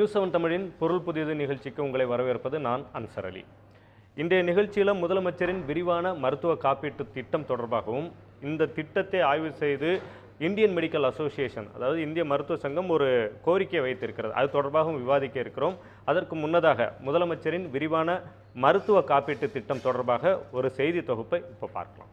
News seven தமிழின் பொருள் புதியது நிகழ்ச்சிக்கு உங்களை வரவேற்பது நான் அன்சர் அலி. இன்றைய நிகழ்ச்சியில் முதலமைச்சரின் விரிவான மருத்துவ காப்பீட்டு திட்டம் தொடர்பாகவும் இந்த திட்டத்தை ஆய்வு செய்து இந்தியன் மெடிக்கல் அசோசியேஷன் அதாவது இந்திய மருத்துவ சங்கம் ஒரு கோரிக்கை வைத்திருக்கிறது. அது தொடர்பாகவும் விவாதிக்க இருக்கிறோம். அதற்கு முன்னதாக முதலமைச்சரின் விரிவான மருத்துவ காப்பீட்டு திட்டம் தொடர்பாக ஒரு செய்தி தொகுப்பை இப்போ பார்க்கலாம்.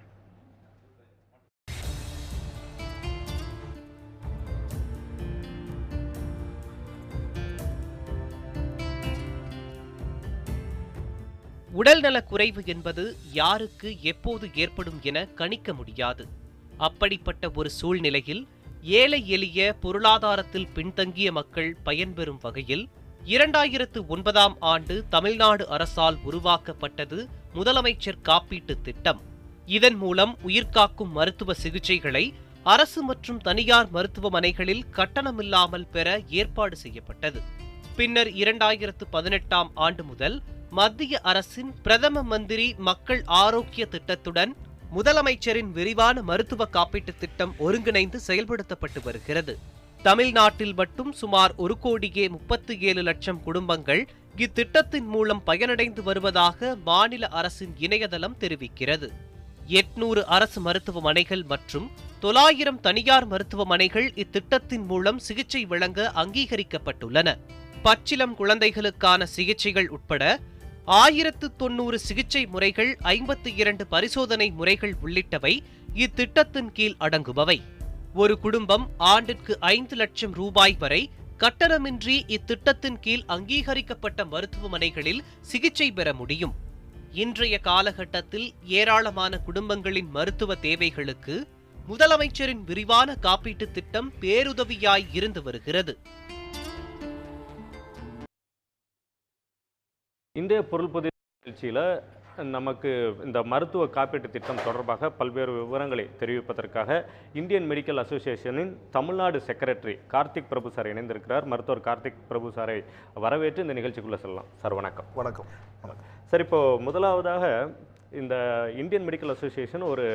உடல்நலக் குறைவு என்பது யாருக்கு எப்போது ஏற்படும் என கணிக்க முடியாது. அப்படிப்பட்ட ஒரு சூழ்நிலையில் ஏழை எளிய பொருளாதாரத்தில் பின்தங்கிய மக்கள் பயன்பெறும் வகையில் இரண்டாயிரத்து ஒன்பதாம் ஆண்டு தமிழ்நாடு அரசால் உருவாக்கப்பட்டது முதலமைச்சர் காப்பீட்டு திட்டம். இதன் மூலம் உயிர்காக்கும் மருத்துவ சிகிச்சைகளை அரசு மற்றும் தனியார் மருத்துவமனைகளில் கட்டணமில்லாமல் பெற ஏற்பாடு செய்யப்பட்டது. பின்னர் இரண்டாயிரத்து பதினெட்டாம் ஆண்டு முதல் மத்திய அரசின் பிரதம மந்திரி மக்கள் ஆரோக்கிய திட்டத்துடன் முதலமைச்சரின் விரிவான மருத்துவ காப்பீட்டு திட்டம் ஒருங்கிணைந்து செயல்படுத்தப்பட்டு வருகிறது. தமிழ்நாட்டில் மட்டும் சுமார் ஒரு கோடியே முப்பத்தி ஏழு லட்சம் குடும்பங்கள் இத்திட்டத்தின் மூலம் பயனடைந்து வருவதாக மாநில அரசின் இணையதளம் தெரிவிக்கிறது. எட்நூறு அரசு மருத்துவமனைகள் மற்றும் தொள்ளாயிரம் தனியார் மருத்துவமனைகள் இத்திட்டத்தின் மூலம் சிகிச்சை வழங்க அங்கீகரிக்கப்பட்டுள்ளன. பச்சிலம் குழந்தைகளுக்கான சிகிச்சைகள் உட்பட ஆயிரத்து தொன்னூறு சிகிச்சை முறைகள் ஐம்பத்தி இரண்டு பரிசோதனை முறைகள் உள்ளிட்டவை இத்திட்டத்தின் கீழ் அடங்குபவை. ஒரு குடும்பம் ஆண்டிற்கு ஐந்து லட்சம் ரூபாய் வரை கட்டணமின்றி இத்திட்டத்தின் கீழ் அங்கீகரிக்கப்பட்ட மருத்துவமனைகளில் சிகிச்சை பெற முடியும். இன்றைய காலகட்டத்தில் ஏராளமான குடும்பங்களின் மருத்துவ தேவைகளுக்கு முதலமைச்சரின் விரிவான காப்பீட்டு திட்டம் பேருதவியாய் இருந்து வருகிறது. இந்திய பொருள் பொது நிகழ்ச்சியில் நமக்கு இந்த மருத்துவ காப்பீட்டு திட்டம் தொடர்பாக பல்வேறு விவரங்களை தெரிவிப்பதற்காக இந்தியன் மெடிக்கல் அசோசியேஷனின் தமிழ்நாடு செக்ரட்டரி கார்த்திக் பிரபு சார் இணைந்திருக்கிறார். மருத்துவர் கார்த்திக் பிரபு சாரை வரவேற்று இந்த நிகழ்ச்சிக்குள்ளே செல்லலாம். சார் வணக்கம். வணக்கம். சார் இப்போ முதலாவதாக இந்த இந்தியன் மெடிக்கல் அசோசியேஷன் ஒரு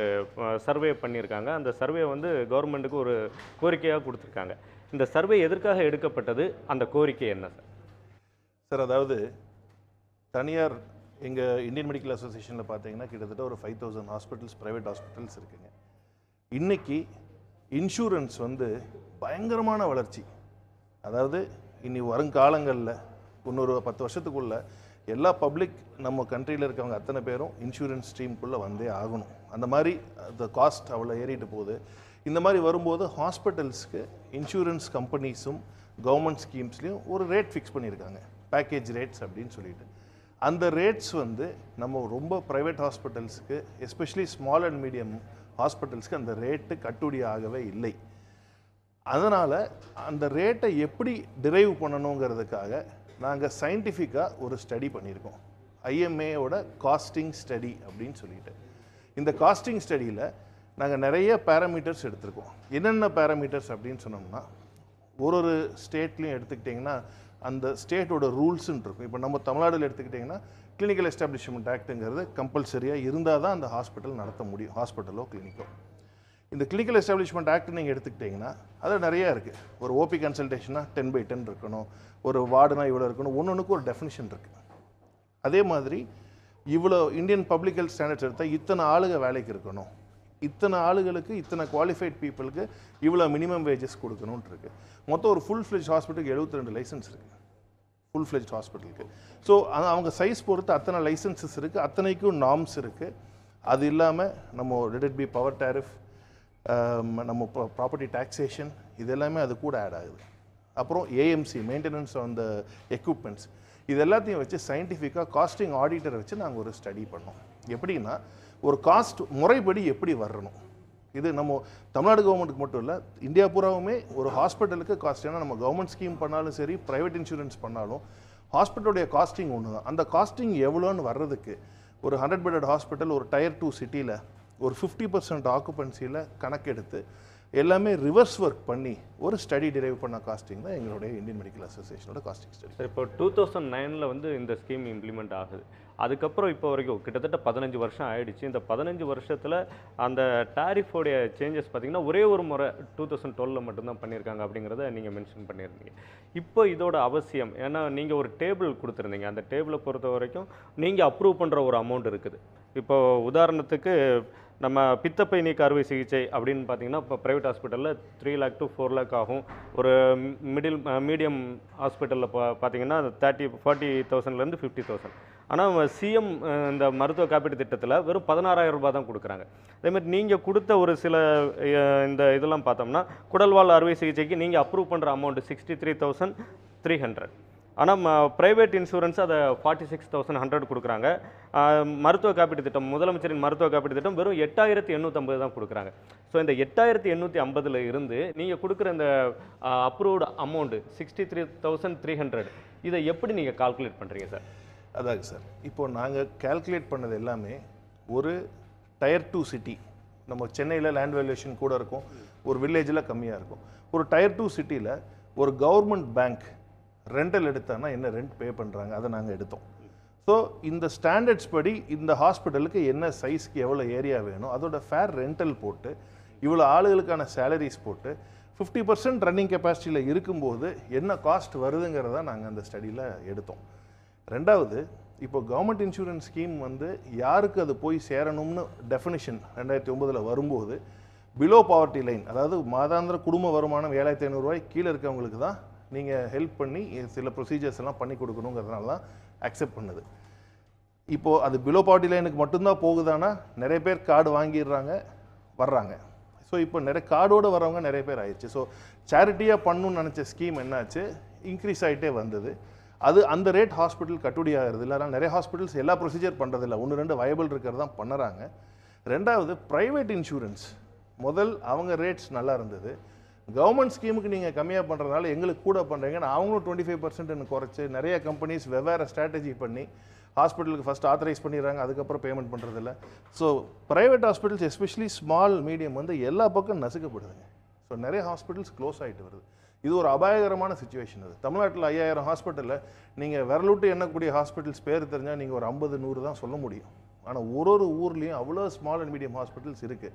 சர்வே பண்ணியிருக்காங்க. அந்த சர்வே வந்து கவர்மெண்ட்டுக்கு ஒரு கோரிக்கையாக கொடுத்துருக்காங்க. இந்த சர்வே எதற்காக எடுக்கப்பட்டது? அந்த கோரிக்கை என்ன சார்? சார் அதாவது தனியார் எங்கள் இந்தியன் மெடிக்கல் அசோசியேஷனில் பார்த்தீங்கன்னா கிட்டத்தட்ட ஒரு five thousand hospitals private hospitals இருக்குங்க. இன்னைக்கு இன்சூரன்ஸ் வந்து பயங்கரமான வளர்ச்சி. அதாவது இனி வருங்காலங்களில் இன்னொரு பத்து வருஷத்துக்குள்ள எல்லா பப்ளிக் நம்ம கண்ட்ரியில் இருக்கவங்க அத்தனை பேரும் இன்சூரன்ஸ் ஸ்ட்ரீம்குள்ளே வந்தே ஆகணும். அந்த மாதிரி அந்த காஸ்ட் அவ்வளோ ஏறிட்டு போகுது. இந்த மாதிரி வரும்போது ஹாஸ்பிட்டல்ஸ்க்கு இன்சூரன்ஸ் கம்பெனிஸும் கவர்மெண்ட் ஸ்கீம்ஸ்லேயும் ஒரு ரேட் ஃபிக்ஸ் பண்ணியிருக்காங்க. பேக்கேஜ் ரேட்ஸ் அப்படின்னு சொல்லிட்டு. அந்த ரேட்ஸ் வந்து நம்ம ரொம்ப ப்ரைவேட் ஹாஸ்பிட்டல்ஸுக்கு எஸ்பெஷலி ஸ்மால் அண்ட் மீடியம் ஹாஸ்பிட்டல்ஸ்க்கு அந்த ரேட்டு கட்டுப்படி ஆகவே இல்லை. அதனால் அந்த ரேட்டை எப்படி டிரைவ் பண்ணணுங்கிறதுக்காக நாங்கள் சயின்டிஃபிக்காக ஒரு ஸ்டடி பண்ணியிருக்கோம். ஐஎம்ஏயோட காஸ்டிங் ஸ்டடி அப்படின்னு சொல்லிட்டு. இந்த காஸ்டிங் ஸ்டடியில் நாங்கள் நிறைய பேராமீட்டர்ஸ் எடுத்திருக்கோம். என்னென்ன பேராமீட்டர்ஸ் அப்படின்னு சொன்னோம்னா ஒரு ஒரு ஸ்டேட்லேயும் எடுத்துக்கிட்டிங்கன்னா அந்த ஸ்டேட்டோட ரூல்ஸுன்னு இருக்கும். இப்போ நம்ம தமிழ்நாடுல எடுத்துக்கிட்டிங்கன்னா கிளினிக்கல் எஸ்டாப்ளிஷ்மெண்ட் ஆக்ட்டுங்கிறது கம்பல்சரியாக இருந்தால் தான் அந்த ஹாஸ்பிட்டல் நடத்த முடியும் ஹாஸ்பிட்டலோ கிளினிக்கோ இந்த கிளினிக்கல் எஸ்டாப்ளிஷ்மெண்ட் ஆக்ட் நீங்கள் எடுத்துக்கிட்டிங்கன்னா அதில் நிறையா இருக்குது ஒரு ஓபி கன்சல்டேஷனாக டென் பை டென் இருக்கணும். ஒரு வார்டுனா இவ்வளோ இருக்கணும். ஒன்று ஒன்றுக்கு ஒரு டெஃபினிஷன் இருக்குது அதே மாதிரி இவ்வளோ இந்தியன் பப்ளிக் ஹெல்த் ஸ்டாண்டர்ட்ஸ் எடுத்தால் இத்தனை ஆளுங்க வேலைக்கு இருக்கணும். இத்தனை ஆளுகளுக்கு இத்தனை குவாலிஃபைட் பீப்புளுக்கு இவ்வளோ மினிமம் வேஜஸ் கொடுக்கணும்னு மொத்தம் ஒரு ஃபுல் ஃப்ளெஜ் ஹாஸ்பிட்டலுக்கு எழுபத்தி ரெண்டு லைசன்ஸ் இருக்குது ஃபுல் ஃப்ளெஜ் ஹாஸ்பிட்டலுக்கு ஸோ அவங்க சைஸ் பொறுத்து அத்தனை லைசன்சஸ் இருக்குது அத்தனைக்கும் நார்ம்ஸ் இருக்குது அது இல்லாமல் நம்ம ரெடட் பி பவர் டேரிஃப் நம்ம ப்ராப்பர்ட்டி டாக்ஸேஷன் இது எல்லாமே அது கூட ஆட் ஆகுது. அப்புறம் AMC maintenance on the equipments இது எல்லாத்தையும் வச்சு சயின்டிஃபிக்காக காஸ்டிங் ஆடிட்டரை வச்சு நாங்கள் ஒரு ஸ்டடி பண்ணோம். எப்படின்னா ஒரு காஸ்ட் முறைப்படி எப்படி வரணும்? இது நம்ம தமிழ்நாடு கவர்மெண்ட்டுக்கு மட்டும் இல்லை இந்தியா பூராவுமே ஒரு ஹாஸ்பிட்டலுக்கு காஸ்ட் ஏன்னா நம்ம கவர்மெண்ட் ஸ்கீம் பண்ணாலும் சரி ப்ரைவேட் இன்சூரன்ஸ் பண்ணாலும் ஹாஸ்பிட்டலுடைய காஸ்டிங் ஒன்று தான் அந்த காஸ்டிங் எவ்வளோன்னு வர்றதுக்கு ஒரு ஹண்ட்ரட் பெட்டட் ஹாஸ்பிட்டல் ஒரு டயர் டூ சிட்டியில் ஒரு ஃபிஃப்டி பர்சன்ட் ஆக்குபென்சியில் கணக்கெடுத்து எல்லாமே ரிவர்ஸ் ஒர்க் பண்ணி ஒரு ஸ்டடி டிரைவ் பண்ண காஸ்டிங் தான் எங்களுடைய இந்தியன் மெடிக்கல் அசோசியேஷனோட காஸ்டிங் ஸ்டடி இப்போ டூ தௌசண்ட் நைனில் வந்து இந்த ஸ்கீம் இம்ப்ளிமெண்ட் ஆகுது. அதுக்கப்புறம் இப்போ வரைக்கும் கிட்டத்தட்ட பதினஞ்சு வருஷம் ஆயிடுச்சு. இந்த பதினஞ்சு வருஷத்தில் அந்த டாரிஃபோடைய சேஞ்சஸ் பார்த்தீங்கன்னா ஒரே ஒரு முறை டூ தௌசண்ட் டுவெலில் மட்டும்தான் பண்ணியிருக்காங்க அப்படிங்கிறத நீங்கள் மென்ஷன் பண்ணியிருந்தீங்க இப்போ இதோட அவசியம் ஏன்னா நீங்கள் ஒரு டேபிள் கொடுத்துருந்தீங்க. அந்த டேபிளை பொறுத்த வரைக்கும் நீங்கள் அப்ரூவ் பண்ணுற ஒரு அமௌண்ட் இருக்குது. இப்போ உதாரணத்துக்கு நம்ம பித்தப்பை நீக்க அறுவை சிகிச்சை அப்படின்னு பார்த்தீங்கன்னா இப்போ ப்ரைவேட் ஹாஸ்பிட்டலில் three lakh to four lakh ஆகும். ஒரு மிடில் மீடியம் ஹாஸ்பிட்டலில் பா பார்த்தீங்கன்னா தேர்ட்டி ஃபார்ட்டி தௌசண்ட்லேருந்து ஃபிஃப்டி தௌசண்ட் ஆனால் சிஎம் இந்த மருத்துவ காப்பீட்டு திட்டத்தில் வெறும் பதினாறாயிரம் ரூபாய் தான் கொடுக்குறாங்க. அதேமாதிரி நீங்கள் கொடுத்த ஒரு சில இந்த இதெல்லாம் பார்த்தோம்னா குடல்வால் அறுவை சிகிச்சைக்கு நீங்கள் அப்ரூவ் பண்ணுற amount sixty three thousand three hundred ஆனால் ப்ரைவேட் இன்சூரன்ஸ் அதை ஃபார்ட்டி சிக்ஸ் தௌசண்ட் ஹண்ட்ரட் கொடுக்குறாங்க மருத்துவ காப்பீட்டு திட்டம் முதலமைச்சரின் மருத்துவ காப்பீட்டு திட்டம் வெறும் எட்டாயிரத்தி எண்ணூற்றம்பது தான் கொடுக்குறாங்க. ஸோ இந்த எட்டாயிரத்தி எண்ணூற்றி ஐம்பதில் இருந்து நீங்கள் கொடுக்குற இந்த approved amount sixty three thousand three hundred இதை எப்படி நீங்கள் கால்குலேட் பண்ணுறீங்க சார் அதாங்க சார். இப்போது நாங்கள் கால்குலேட் பண்ணது எல்லாமே ஒரு டயர் டூ சிட்டி நம்ம சென்னையில் லேண்ட் வேல்யூஷன் கூட இருக்கும் ஒரு வில்லேஜில் கம்மியாக இருக்கும். ஒரு டயர் டூ சிட்டியில் ஒரு கவர்மெண்ட் பேங்க் ரெண்டல் எடுத்தான்னா என்ன ரெண்ட் பே பண்ணுறாங்க அதை நாங்கள் எடுத்தோம். ஸோ இந்த ஸ்டாண்டர்ட்ஸ் படி இந்த ஹாஸ்பிட்டலுக்கு என்ன சைஸ்க்கு எவ்வளோ ஏரியா வேணும் அதோட ஃபேர் ரெண்டல் போட்டு இவ்வளோ ஆளுகளுக்கான சேலரிஸ் போட்டு ஃபிஃப்டி பர்சன்ட் ரன்னிங் கெப்பாசிட்டியில் இருக்கும்போது என்ன காஸ்ட் வருதுங்கிறத நாங்கள் அந்த ஸ்டடியில் எடுத்தோம். ரெண்டாவது இப்போ கவர்மெண்ட் இன்சூரன்ஸ் ஸ்கீம் வந்து யாருக்கு அது போய் சேரணும்னு டெஃபினிஷன் ரெண்டாயிரத்தி ஒம்பதில் வரும்போது பிலோ பாவர்ட்டி லைன் அதாவது மாதாந்திர குடும்ப வருமானம் ஏழாயிரத்தி ஐநூறுரூவாய் கீழே இருக்கவங்களுக்கு தான் நீங்கள் ஹெல்ப் பண்ணி சில ப்ரொசீஜர்ஸ் எல்லாம் பண்ணி கொடுக்கணுங்கிறதுனால தான் அக்செப்ட் பண்ணுது. இப்போது அது பிலோ பாவர்ட்டி லைனுக்கு மட்டும்தான் போகுதானா? நிறைய பேர் கார்டு வாங்கிடுறாங்க வர்றாங்க. ஸோ இப்போ நிறைய கார்டோடு வரவங்க நிறைய பேர் ஆயிடுச்சு. ஸோ சேரிட்டியாக பண்ணணும்னு நினச்ச ஸ்கீம் என்னாச்சு? இன்க்ரீஸ் ஆகிட்டே வந்தது. அது அந்த ரேட் ஹாஸ்பிட்டல் கட்டுப்படி ஆகிறது இல்லை. ஆனால் நிறைய ஹாஸ்பிட்டல்ஸ் எல்லா ப்ரொசீஜர் பண்ணுறதில்ல ஒன்று ரெண்டு வயபிள் இருக்கிறது தான் பண்ணுறாங்க. ரெண்டாவது ப்ரைவேட் இன்சூரன்ஸ் முதல் அவங்க ரேட்ஸ் நல்லா இருந்தது. கவர்மெண்ட் ஸ்கீமுக்கு நீங்கள் கம்மியாக பண்ணுறதுனால எங்களுக்கு கூட பண்ணுறீங்கன்னு அவங்களும் டுவெண்ட்டி ஃபைவ் பர்சன்ட்னு குறைச்சி நிறைய கம்பெனிஸ் வெவ்வேறு ஸ்ட்ராட்டஜி பண்ணி ஹாஸ்பிட்டலுக்கு ஃபஸ்ட் ஆத்தரைஸ் பண்ணிடுறாங்க. அதுக்கப்புறம் பேமெண்ட் பண்ணுறதில்ல so private hospitals especially small medium வந்து எல்லா பக்கம் நசுக்கப்படுதுங்க. ஸோ நிறைய ஹாஸ்பிட்டல்ஸ் க்ளோஸ் ஆகிட்டு வருது. இது ஒரு அபாயகரமான சுச்சுவேஷன் அது. தமிழ்நாட்டில் ஐயாயிரம் ஹாஸ்பிட்டலில் நீங்கள் விரலுட்டு எண்ணக்கூடிய ஹாஸ்பிட்டல்ஸ் பேர் தெரிஞ்சால் நீங்கள் ஒரு ஐம்பது நூறு தான் சொல்ல முடியும். ஆனால் ஒரு ஒரு ஊர்லேயும் அவ்வளோ ஸ்மால் அண்ட் மீடியம் ஹாஸ்பிட்டல்ஸ் இருக்குது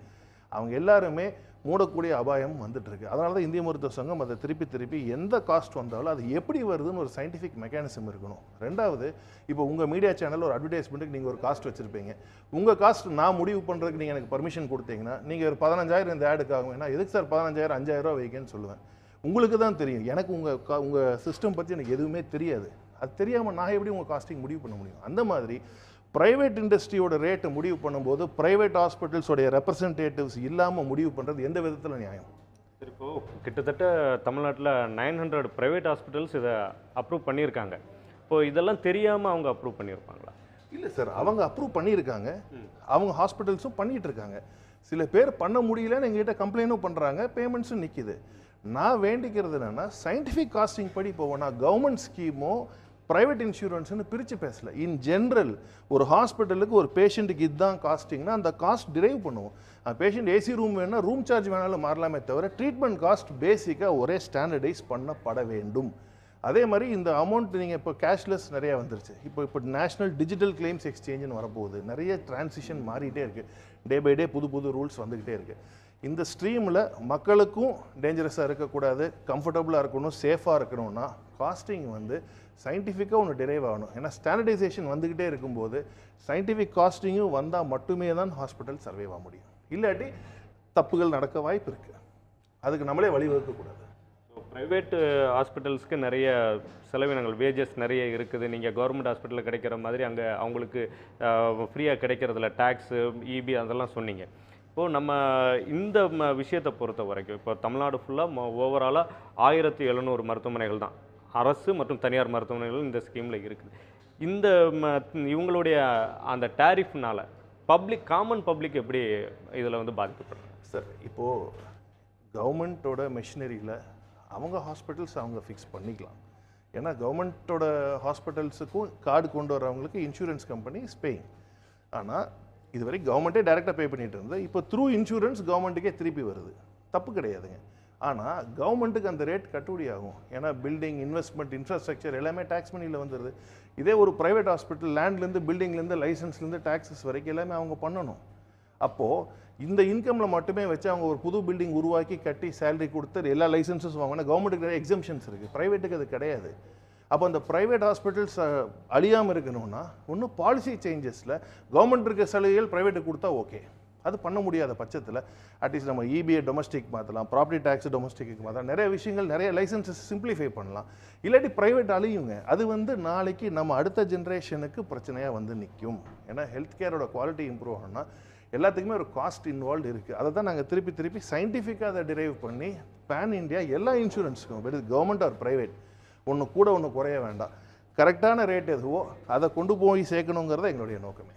அவங்க எல்லாருமே மூடக்கூடிய அபாயம் வந்துட்டுருக்கு அதனால தான் இந்திய மருத்துவ சங்கம் அதை திருப்பி திருப்பி எந்த காஸ்ட் வந்தாலும் அது எப்படி வருதுன்னு ஒரு சயின்டிஃபிக் மெக்கானிசம் இருக்கணும். ரெண்டாவது இப்போ உங்கள் மீடியா சேனல் ஒரு அட்வர்டைஸ்மெண்ட்டுக்கு நீங்கள் ஒரு காஸ்ட் வச்சுருப்பீங்க. உங்கள் காஸ்ட் நான் முடிவு பண்ணுறதுக்கு நீங்கள் எனக்கு பர்மிஷன் கொடுத்தீங்கன்னா நீங்கள் ஒரு பதினஞ்சாயிரம் இந்த ஆடுக்காகும் ஏன்னா எதுக்கு சார் பதினஞ்சாயிரம் அஞ்சாயிரம் ரூபா வைக்கன்னு சொல்லுவேன். உங்களுக்கு தான் தெரியும். எனக்கு உங்கள் கா உங்கள் சிஸ்டம் பற்றி எனக்கு எதுவுமே தெரியாது. அது தெரியாமல் நான் எப்படி உங்கள் காஸ்டிங் முடிவு பண்ண முடியும்? அந்த மாதிரி ப்ரைவேட் இண்டஸ்ட்ரியோட ரேட்டை முடிவு பண்ணும்போது ப்ரைவேட் ஹாஸ்பிட்டல்ஸோடைய ரெப்ரசன்டேட்டிவ்ஸ் இல்லாமல் முடிவு பண்ணுறது எந்த விதத்தில் நியாயம்? இப்போ கிட்டத்தட்ட தமிழ்நாட்டில் நைன் ஹண்ட்ரட் ப்ரைவேட் ஹாஸ்பிட்டல்ஸ் இதை அப்ரூவ் பண்ணியிருக்காங்க. இப்போ இதெல்லாம் தெரியாமல் அவங்க அப்ரூவ் பண்ணியிருப்பாங்களா? இல்லை சார் அவங்க அப்ரூவ் பண்ணியிருக்காங்க. அவங்க ஹாஸ்பிட்டல்ஸும் பண்ணிட்டு இருக்காங்க. சில பேர் பண்ண முடியலன்னு எங்ககிட்ட கம்ப்ளைண்ட்டும் பண்ணுறாங்க பேமெண்ட்ஸும் நிற்கிது நான் வேண்டிக்கிறது என்னென்னா சயின்டிஃபிக் காஸ்டிங் படி இப்போ நான் கவர்மெண்ட் ஸ்கீமோ ப்ரைவேட் இன்சூரன்ஸ்னு பிரித்து பேசல. இன் ஜென்ரல் ஒரு ஹாஸ்பிட்டலுக்கு ஒரு பேஷண்ட்டுக்கு இதுதான் காஸ்டிங்னா அந்த காஸ்ட் டிரைவ் பண்ணுவோம். பேஷண்ட் ஏசி ரூம் வேணால் ரூம் சார்ஜ் வேணாலும் மாறலாமே தவிர ட்ரீட்மெண்ட் காஸ்ட் பேசிக்காக ஒரே ஸ்டாண்டர்டைஸ் பண்ணப்பட வேண்டும். அதே மாதிரி இந்த அமௌண்ட் நீங்கள் இப்போ கேஷ்லெஸ் நிறைய வந்துருச்சு. இப்போ இப்போ நேஷனல் டிஜிட்டல் கிளைம்ஸ் எக்ஸ்சேஞ்சுன்னு வரப்போகுது. நிறைய டிரான்சிஷன் மாறிட்டே இருக்குது டே பை டே புது புது ரூல்ஸ் வந்துக்கிட்டே இருக்குது இந்த ஸ்ட்ரீமில் மக்களுக்கும் டேஞ்சரஸாக இருக்கக்கூடாது கம்ஃபர்டபுளாக இருக்கணும் சேஃபாக இருக்கணும்னா காஸ்டிங் வந்து சயின்டிஃபிக்காக ஒன்று டிரைவ் ஆகணும். ஏன்னா ஸ்டாண்டர்டைசேஷன் வந்துக்கிட்டே இருக்கும்போது சயின்டிஃபிக் காஸ்டிங்கும் வந்தால் மட்டுமே தான் ஹாஸ்பிட்டல் சர்வே ஆக முடியும். இல்லாட்டி தப்புகள் நடக்க வாய்ப்பு இருக்குது அதுக்கு நம்மளே வழிவகுக்கக்கூடாது. ஸோ ப்ரைவேட் ஹாஸ்பிட்டல்ஸ்க்கு நிறைய செலவினங்கள் வேஜஸ் நிறைய இருக்குது. நீங்கள் கவர்மெண்ட் ஹாஸ்பிட்டலில் கிடைக்கிற மாதிரி அங்கே அவங்களுக்கு ஃப்ரீயாக கிடைக்கிறதுல டேக்ஸு இபி அதெல்லாம் சொன்னீங்க. இப்போது நம்ம இந்த ம- விஷயத்தை பொறுத்த வரைக்கும் இப்போ தமிழ்நாடு ஃபுல்லாக ஓவராலாக ஆயிரத்தி எழுநூறு மருத்துவமனைகள் தான். அரசு மற்றும் தனியார் மருத்துவமனைகள் இந்த ஸ்கீமில் இருக்குது. இந்த ம- இவங்களுடைய அந்த டேரிஃப்னால் பப்ளிக் காமன் பப்ளிக் எப்படி இதில் வந்து பாதிக்கப்படும் சார் இப்போது கவர்மெண்ட்டோட மெஷினரியில் அவங்க ஹாஸ்பிட்டல்ஸ் அவங்க ஃபிக்ஸ் பண்ணிக்கலாம். ஏன்னா கவர்மெண்ட்டோட ஹாஸ்பிட்டல்ஸுக்கும் கார்டு கொண்டு வரவங்களுக்கு இன்சூரன்ஸ் கம்பெனி ஸ்பேயிங் ஆனால் இதுவரை கவர்மெண்ட்டே டைரெக்டாக பே பண்ணிட்டு இருந்தது. இப்போ த்ரூ இன்சூரன்ஸ் கவர்மெண்ட்டுக்கே திருப்பி வருது. தப்பு கிடையாதுங்க. ஆனால் கவர்மெண்ட்டுக்கு அந்த ரேட் கட்டுப்படி ஆகும் ஏன்னா பில்டிங் இன்வெஸ்ட்மெண்ட் இன்ஃப்ராஸ்ட்ரக்சர் எல்லாமே டேக்ஸ் மணியில் வந்துடுது இதே ஒரு ப்ரைவேட் ஹாஸ்பிட்டல் லேண்ட்லேருந்து பில்டிங்லேருந்து லைசன்ஸ்லேருந்து டேக்ஸஸ் வரைக்கும் எல்லாமே அவங்க பண்ணணும். அப்போது இந்த இன்கமில் மட்டுமே வச்சு அவங்க ஒரு புது பில்டிங் உருவாக்கி கட்டி சேலரி கொடுத்து எல்லா லைசன்ஸும் வாங்கினா கவர்மெண்ட்டுக்கு நிறைய எக்ஸம்ஷன்ஸ் இருக்குது ப்ரைவேட்டுக்கு அது கிடையாது. அப்போ அந்த ப்ரைவேட் ஹாஸ்பிட்டல்ஸ் அழியாமல் இருக்கணும்னா ஒன்றும் பாலிசி சேஞ்சஸில் கவர்மெண்ட் இருக்க சலுகைகள் ப்ரைவேட்டுக்கு கொடுத்தா ஓகே அது பண்ண முடியாத பட்சத்தில் அட்லீஸ்ட் நம்ம இபிஏ டொமஸ்டிக் மாற்றலாம் ப்ராப்பர்ட்டி டேக்ஸ் டொமஸ்டிக்கு மாற்றலாம் நிறைய விஷயங்கள் நிறைய லைசன்ஸஸ் சிம்பிளிஃபை பண்ணலாம். இல்லாட்டி ப்ரைவேட் அழியுங்க. அது வந்து நாளைக்கு நம்ம அடுத்த ஜென்ரேஷனுக்கு பிரச்சனையாக வந்து நிற்கும் ஏன்னா ஹெல்த் கேரோட குவாலிட்டி இம்ப்ரூவ் ஆகணும்னா எல்லாத்துக்குமே ஒரு காஸ்ட் இன்வால்வ் இருக்குது அதை தான் நாங்கள் திருப்பி திருப்பி சயின்டிஃபிக்காக அதை டிரைவ் பண்ணி பேன் இந்தியா எல்லா இன்சூரன்ஸுக்கும் வெறும் கவர்மெண்ட் ஆர் ப்ரைவேட் ஒன்று கூட ஒன்று குறைய வேண்டாம். கரெக்டான ரேட் எதுவோ அதை கொண்டு போய் சேர்க்கணுங்கிறது எங்களுடைய நோக்கமே.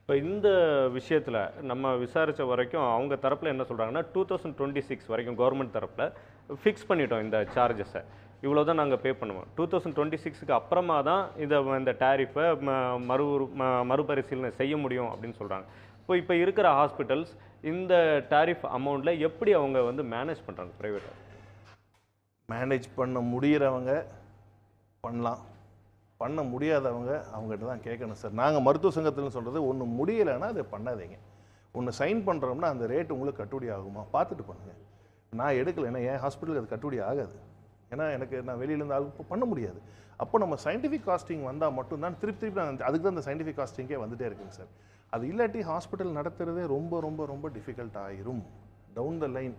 இப்போ இந்த விஷயத்தில் நம்ம விசாரித்த வரைக்கும் அவங்க தரப்பில் என்ன சொல்கிறாங்கன்னா டூ தௌசண்ட் டுவெண்ட்டி சிக்ஸ் வரைக்கும் கவர்மெண்ட் தரப்பில் ஃபிக்ஸ் பண்ணிட்டோம் இந்த சார்ஜஸை இவ்வளோ தான் நாங்கள் பே பண்ணுவோம். டூ தௌசண்ட் டுவெண்ட்டி சிக்ஸ்க்கு அப்புறமா தான் இதை இந்த டேரிஃபை மறு மறுபரிசீலனை செய்ய முடியும் அப்படின்னு சொல்கிறாங்க இப்போ இப்போ இருக்கிற ஹாஸ்பிட்டல்ஸ் இந்த டேரிஃப் அமௌண்ட்டில் எப்படி அவங்க வந்து மேனேஜ் பண்ணுறாங்க ப்ரைவேட்டாக மேனேஜ் பண்ண முடிகிறவங்க பண்ணலாம். பண்ண முடியாதவங்க அவங்ககிட்ட தான் கேட்கணும் சார். நாங்கள் மருத்துவ சங்கத்தில் சொல்கிறது ஒன்று முடியலைன்னா அதை பண்ணாதீங்க. ஒன்று சைன் பண்ணுறோம்னா அந்த ரேட் உங்களுக்கு கட்டுப்படி ஆகுமா? பார்த்துட்டு பண்ணுங்கள் நான் எடுக்கல. ஏன்னா என் ஹாஸ்பிட்டலுக்கு அது கட்டுப்படி ஆகாது. ஏன்னா எனக்கு நான் வெளியிலேருந்து ஆள் இப்போ பண்ண முடியாது. அப்போ நம்ம சயின்டிஃபிக் காஸ்டிங் வந்தால் மட்டும்தான் திருப்பி திருப்பி நான் அதுக்கு தான் அந்த சயின்டிஃபிக் காஸ்டிங்கே வந்துகிட்டே இருக்குங்க சார். அது இல்லாட்டி ஹாஸ்பிட்டல் நடத்துகிறதே ரொம்ப ரொம்ப ரொம்ப டிஃபிகல்ட் ஆயிரும். டவுன் த லைன்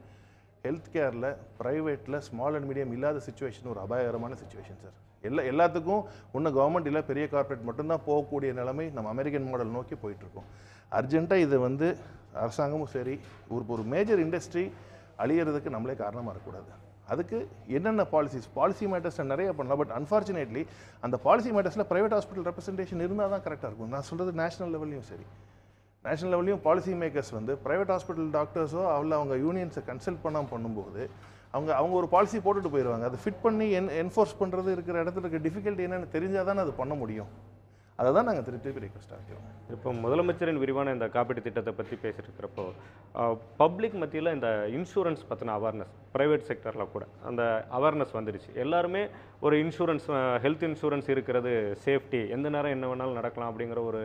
ஹெல்த் கேரில் ப்ரைவேட்டில் ஸ்மால் அண்ட் மீடியம் இல்லாத சுச்சுவேஷன் ஒரு அபாயகரமான சுச்சுவேஷன் சார் எல்லா எல்லாத்துக்கும் ஒன்று கவர்மெண்ட் இல்லை பெரிய கார்ப்பரேட் மட்டும்தான் போகக்கூடிய நிலைமை நம்ம அமெரிக்கன் மாடல் நோக்கி போயிட்டுருக்கோம். அர்ஜென்ட்டாக இது வந்து அரசாங்கமும் சரி ஒரு ஒரு மேஜர் இண்டஸ்ட்ரி அழியிறதுக்கு நம்மளே காரணமாக இருக்கக்கூடாது. அதுக்கு என்னென்ன பாலிசிஸ் பாலிசி மேட்டர்ஸ் நிறைய பண்ணலாம் பட் அன்ஃபார்ச்சுனேட்லி அந்த பாலிசி மேட்டர்ஸில் ப்ரைவேட் ஹாஸ்பிட்டல் ரெப்ரஸன்டேஷன் இருந்தால் தான் கரெக்டாக இருக்கும். நான் சொல்கிறது நேஷனல் லெவல்லையும் சரி. நேஷனல் லெவல்லையும் பாலிசி மேக்கர்ஸ் வந்து ப்ரைவேட் ஹாஸ்பிட்டல் டாக்டர்ஸோ அவள அவங்க யூனியன்ஸை கன்சல்ட் பண்ணாமல் பண்ணும்போது அவங்க அவங்க ஒரு பாலிசி போட்டுட்டு போயிடுவாங்க அதை ஃபிட் பண்ணி என் என்ஃபோர்ஸ் பண்ணுறது இருக்கிற இடத்துல இருக்க டிஃபிகல்ட்டி என்னென்னு தெரிஞ்சால் தானே அது பண்ண முடியும். அதை தான் நாங்கள் திருப்பி திருப்பி ரெக்வஸ்ட் ஆகிறோம் இப்போ முதலமைச்சரின் விரிவான இந்த காப்பீட்டு திட்டத்தை பற்றி பேசிட்டு இருக்கிறப்போ பப்ளிக் மத்தியில் இந்த இன்சூரன்ஸ் பற்றின அவேர்னஸ் ப்ரைவேட் செக்டரில் கூட அந்த அவேர்னஸ் வந்துடுச்சு எல்லாருமே ஒரு இன்சூரன்ஸ் ஹெல்த் இன்சூரன்ஸ் இருக்கிறது சேஃப்டி எந்த நேரம் என்ன வேணாலும் நடக்கலாம் அப்படிங்கிற ஒரு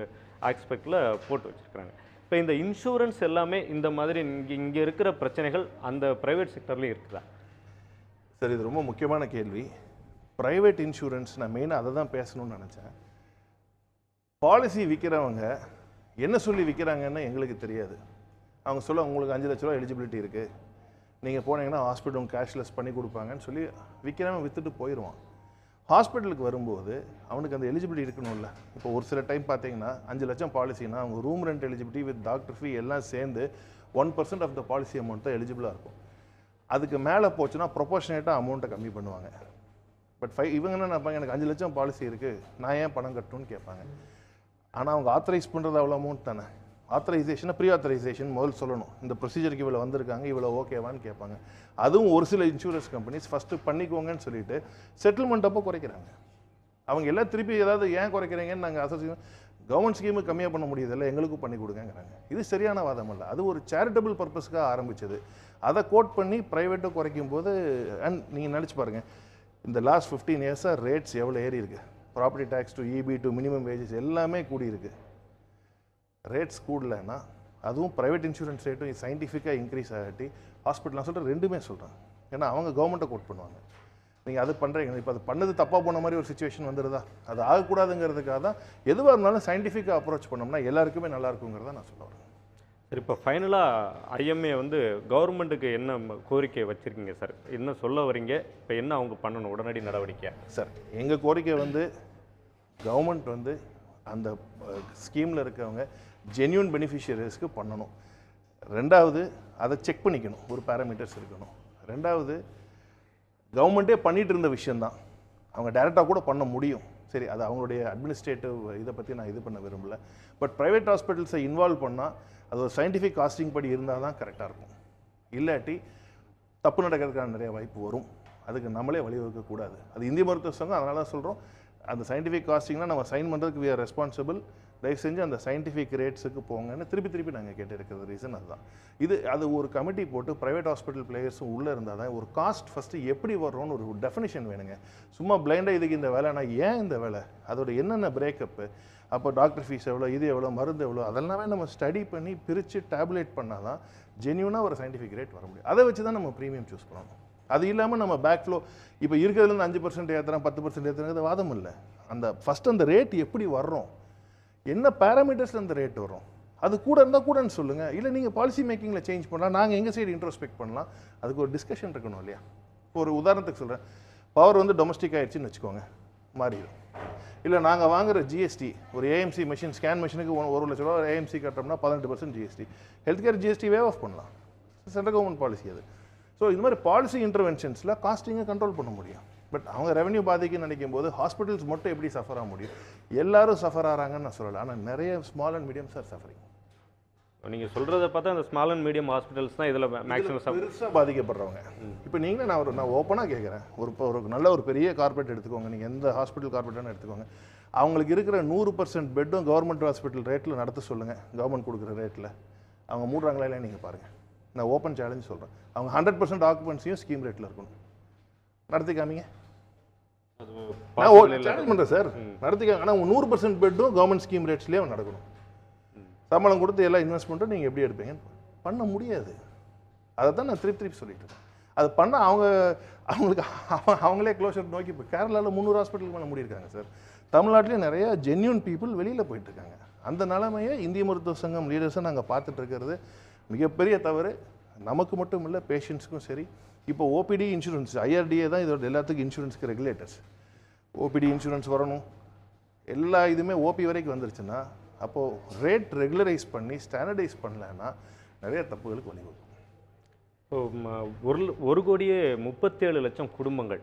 ஆஸ்பெக்டில் போட்டு வச்சுருக்காங்க இப்போ இந்த இன்சூரன்ஸ் எல்லாமே இந்த மாதிரி இங்கே இங்கே இருக்கிற பிரச்சனைகள் அந்த ப்ரைவேட் செக்டர்லேயும் இருக்குதா? சரி இது ரொம்ப முக்கியமான கேள்வி. ப்ரைவேட் இன்சூரன்ஸ் நான் மெயினாக அதை தான் பேசணும்னு நினச்சேன். பாலிசி விற்கிறவங்க என்ன சொல்லி விற்கிறாங்கன்னு எங்களுக்கு தெரியாது. அவங்க சொல்ல உங்களுக்கு அஞ்சு லட்ச ரூபா எலிஜிபிலிட்டி இருக்குது நீங்கள் போனீங்கன்னா ஹாஸ்பிட்டல் கேஷ்லெஸ் பண்ணி கொடுப்பாங்கன்னு சொல்லி விற்கிறவன் விற்றுட்டு போயிடுவான் ஹாஸ்பிட்டலுக்கு வரும்போது அவனுக்கு அந்த எலிஜிபிலிட்டி இருக்கணும்ல. இப்போ ஒரு சில டைம் பார்த்தீங்கன்னா அஞ்சு லட்சம் பாலிசினா அவங்க room rent eligibility with doctor fee எல்லாம் சேர்ந்து one percent of the policy amount தான் எலிஜிபிளாக இருக்கும். அதுக்கு மேலே போச்சுன்னா ப்ரொபோஷனேட்டாக அமௌண்ட்டை கம்மி பண்ணுவாங்க. பட் ஃபைவ் இவங்க என்ன நினைப்பாங்க? எனக்கு அஞ்சு லட்சம் பாலிசி இருக்குது நான் ஏன் பணம் கட்டணும்னு கேட்பாங்க. ஆனால் அவங்க ஆத்தரைஸ் பண்ணுறது அவ்வளோ அமௌண்ட் தானே. ஆத்தரைசேஷனை ப்ரீ ஆத்தரைசேஷன் முதல் சொல்லணும். இந்த ப்ரொசீஜருக்கு இவ்வளோ வந்திருக்காங்க இவ்வளோ ஓகேவான்னு கேட்பாங்க. அதுவும் ஒரு சில இன்சூரன்ஸ் கம்பெனிஸ் ஃபஸ்ட்டு பண்ணிக்கோங்கன்னு சொல்லிட்டு செட்டில்மெண்ட் அப்போ குறைக்கிறாங்க. அவங்க எல்லாம் திருப்பி ஏதாவது ஏன் குறைக்கிறீங்கன்னு நாங்கள் அசோசியேஷன் கவர்மெண்ட் ஸ்கீமு கம்மியாக பண்ண முடியுதில்ல எங்களுக்கும் பண்ணி கொடுங்கங்கிறாங்க. இது சரியான வாதம் அல்ல. அது ஒரு சேரிட்டபிள் பர்பஸ்க்காக ஆரம்பித்தது அதை கோட் பண்ணி ப்ரைவேட்டை குறைக்கும் போது அண்ட் நீங்கள் நினச்சி பாருங்கள் இந்த லாஸ்ட் ஃபிஃப்டீன் இயர்ஸாக ரேட்ஸ் எவ்வளோ ஏறி இருக்குது property tax to EB to minimum wages எல்லாமே கூடியிருக்கு. ரேட்ஸ் கூடலைன்னா அதுவும் ப்ரைவேட் இன்சூரன்ஸ் ரேட்டும் சயின்டிஃபிக்காக இன்க்ரீஸ் ஆகட்டி ஹாஸ்பிட்டல் நான் சொல்கிறேன் ரெண்டுமே சொல்கிறேன் ஏன்னா அவங்க கவர்மெண்ட்டை கோட் பண்ணுவாங்க. நீங்கள் அது பண்ணுறீங்க இப்போ அது பண்ணது தப்பாக போன மாதிரி ஒரு சுச்சுவேஷன் வந்துடுதா அது ஆகக்கூடாதுங்கிறதுக்காக தான் எதுவாக இருந்தாலும் சயின்டிஃபிக்காக அப்ரோச் பண்ணோம்னா எல்லாருக்குமே நல்லா இருக்குங்கிறத நான் சொல்ல வரேன். சரி இப்போ ஃபைனலாக ஐஎம்ஏ வந்து கவர்மெண்ட்டுக்கு என்ன கோரிக்கை வச்சுருக்கீங்க சார் என்ன சொல்ல வரீங்க? இப்போ என்ன அவங்க பண்ணணும்? உடனடி நடவடிக்கை. சார் எங்கள் கோரிக்கை வந்து கவர்மெண்ட் வந்து அந்த ஸ்கீமில் இருக்கவங்க ஜென்யூன் பெனிஃபிஷியரிஸ்க்கு பண்ணணும். ரெண்டாவது அதை செக் பண்ணிக்கணும். ஒரு பேராமீட்டர்ஸ் இருக்கணும். ரெண்டாவது கவர்மெண்ட்டே பண்ணிகிட்டு இருந்த விஷயந்தான் அவங்க டைரெக்டாக கூட பண்ண முடியும். சரி அது அவங்களுடைய அட்மினிஸ்ட்ரேட்டிவ் இதை பற்றி நான் இது பண்ண விரும்பல. பட் ப்ரைவேட் ஹாஸ்பிட்டல்ஸை இன்வால்வ் பண்ணால் அது ஒரு சயின்டிஃபிக் காஸ்டிங் படி இருந்தால் தான் கரெக்டாக இருக்கும். இல்லாட்டி தப்பு நடக்கிறதுக்கான நிறைய வாய்ப்பு வரும். அதுக்கு நம்மளே வழிவகுக்கக்கூடாது. அது இந்திய மருத்துவ சங்கம் அதனால தான் சொல்கிறோம் அந்த சயின்டிஃபிக் காஸ்டிங்னா நம்ம சைன் பண்ணுறதுக்கு வி ஆர் ரெஸ்பான்சிபிள் தயவு செஞ்சு அந்த சயின்டிஃபிக் ரேட்ஸுக்கு போங்கன்னு திருப்பி திருப்பி நாங்கள் கேட்டு ரீசன் அதுதான். இது அது ஒரு கமிட்டி போட்டு ப்ரைவேட் ஹாஸ்பிட்டல் பிளேயர்ஸும் உள்ளே இருந்தால் தான் ஒரு காஸ்ட் ஃபஸ்ட்டு எப்படி வர்றோம்னு ஒரு டெஃபினிஷன் வேணுங்க. சும்மா பிளைண்டாக இதுக்கு இந்த வேலைனா ஏன் இந்த வேலை? அதோட என்னென்ன பிரேக்கப்பு அப்போ டாக்டர் ஃபீஸ் எவ்வளோ இது எவ்வளோ மருந்து எவ்வளோ அதெல்லாமே நம்ம ஸ்டடி பண்ணி பிரித்து டேப்லெட் பண்ணால் தான் ஜென்யூனாக ஒரு சயின்டிஃபிக் ரேட் வர முடியும். அதை வச்சு தான் நம்ம ப்ரீமியம் சூஸ் பண்ணணும். அது இல்லாமல் நம்ம பேக் ஃப்ளோ இப்போ இருக்கிறதுலேருந்து அஞ்சு பர்சன்ட் ஏற்றுறோம் பத்து பர்சன்ட் ஏற்றுறது வாதம் இல்லை. அந்த ஃபஸ்ட் அந்த ரேட் எப்படி வர்றோம்? என்ன பேராமீட்டர்ஸில் அந்த ரேட் வரும்? அது கூட இருந்தால் கூடன்னு சொல்லுங்கள் இல்லை நீங்கள் பாலிசி மேக்கிங்கில் சேஞ்ச் பண்ணலாம். நாங்கள் எங்கள் சைடு இன்ட்ரோஸ்பெக்ட் பண்ணலாம். அதுக்கு ஒரு டிஸ்கஷன் இருக்கணும் இல்லையா? இப்போ ஒரு உதாரணத்துக்கு சொல்கிறேன் பவர் வந்து டொமஸ்டிக் ஆகிடுச்சின்னு வச்சுக்கோங்க. மாறிடும். இல்லை நாங்கள் வாங்குற ஜிஎஸ்டி ஒரு ஏஎம்சி மிஷின் ஸ்கேன் மிஷினுக்கு ஒரு லட்ச ரூபா ஏஎம்சி கட்டுறோம்னா பதினெட்டு percent GST health care GST waive off பண்ணலாம். சென்ட்ரல் கவர்மெண்ட் பாலிசி அது. ஸோ இது மாதிரி பாலிசி இன்டர்வென்ஷன்ஸில் காஸ்டிங்கை கண்ட்ரோல் பண்ண முடியும். பட் அவங்க ரெவன்யூ பாதிக்குன்னு நினைக்கும் போது ஹாஸ்பிட்டல்ஸ் மட்டும் எப்படி சஃபர் ஆக முடியும்? எல்லாரும் சஃபர் ஆகிறாங்கன்னு நான் சொல்லலை. ஆனால் நிறைய small and medium sir suffering நீங்கள் சொல்கிறத பார்த்தா அந்த ஸ்மால் அண்ட் மீடியம் ஹாஸ்பிட்டல்ஸ் தான் இதில் மேக்ஸிமம் பெருசாக பாதிக்கப்படுறவங்க. இப்போ நீங்களே நான் ஒரு நான் ஓப்பனாக கேட்குறேன் ஒரு இப்போ ஒரு நல்ல ஒரு பெரிய கார்பரேட் எடுத்துக்கோங்க. நீங்கள் எந்த ஹாஸ்பிட்டல் கார்பரேட்டானு எடுத்துக்கோங்க. அவங்களுக்கு இருக்கிற நூறு பர்சன்ட் பெட்டும் கவர்மெண்ட் ஹாஸ்பிட்டல் ரேட்டில் நடத்த சொல்லுங்கள் கவர்மெண்ட் கொடுக்குற ரேட்டில் அவங்க மூடுறாங்களா இல்லையா நீங்கள் பாருங்கள் நான் ஓப்பன் சேலஞ்ச் சொல்கிறேன் அவங்க ஹண்ட்ரட் பர்சன்ட் ஆக்குபன்சியும் ஸ்கீம் ரேட்டில் இருக்கணும். நடத்தி காமிங்க. நான் சேலஞ்ச் பண்ணுறேன் சார் நடத்தி ஆனால் நூறு பர்சன்ட் பெட்டும் கவர்மெண்ட் ஸ்கீம் ரேட்ஸ்லேயே நடக்கணும். சம்பளம் கொடுத்து எல்லா இன்வெஸ்ட்மெண்ட்டும் நீங்கள் எப்படி எடுப்பீங்க பண்ண முடியாது. அதை தான் நான் திருப்பி திருப்பி சொல்லிட்டு இருக்கேன். அது பண்ண அவங்க அவங்களுக்கு அவ- அவங்களே க்ளோஷர் நோக்கி இப்போ கேரளாவில் முந்நூறு ஹாஸ்பிட்டலுக்கு மேலே முடியிருக்காங்க சார் தமிழ்நாட்டிலேயும் நிறைய ஜென்யூன் பீப்புள் வெளியில் போயிட்டு இருக்காங்க. அந்த நிலைமையை இந்திய மருத்துவ சங்கம் லீடர்ஸை நாங்கள் பார்த்துட்டு இருக்கிறது. மிகப்பெரிய தவறு. நமக்கு மட்டும் இல்லை பேஷண்ட்ஸுக்கும் சரி. இப்போ ஓபிடி இன்சூரன்ஸ் ஐஆர்டிஏ தான் இதோட எல்லாத்துக்கும் இன்சூரன்ஸ்க்கு ரெகுலேட்டர்ஸ் ஓபிடி இன்சூரன்ஸ் வரணும். எல்லா இதுவுமே ஓபி வரைக்கும் வந்துருச்சுன்னா அப்போது ரேட் ரெகுலரைஸ் பண்ணி ஸ்டாண்டர்டைஸ் பண்ணலன்னா நிறைய தப்புகளுக்கு வழிவகுக்கும் ம- ஒரு ஒரு கோடியே முப்பத்தேழு லட்சம் குடும்பங்கள்.